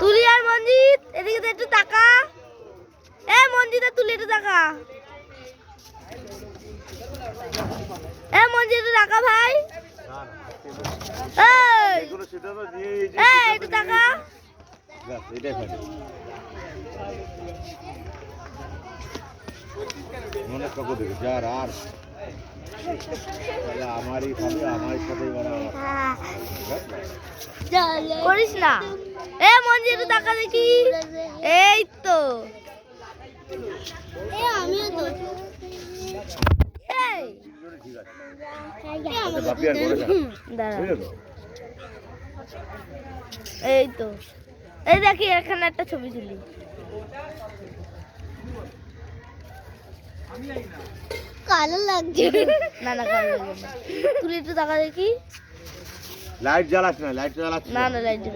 তুলি আর মঞ্জিত এদিকে একটু টাকা এ মঞ্জিত তুলি একটু টাকা এ মঞ্জিত একটু টাকা ভাই। একটু তো টাকা নিয়ে- ব্যাস, এটাই থাকে অনেক কাকু দেখে যার আর আমারই সাথে করিস না। এ একটু টাকা দেখি। এই তো। আমিও এই। ঠিক আছে আচ্ছা, তো? এই তো। এই দেখি এখানে একটা ছবি তুলি। কালো লাগছে। না না কালো লাগছে না। একটু দেখা দেখি। লাইট জ্বালাস না লাইট জ্বালাস না। না লাইট যে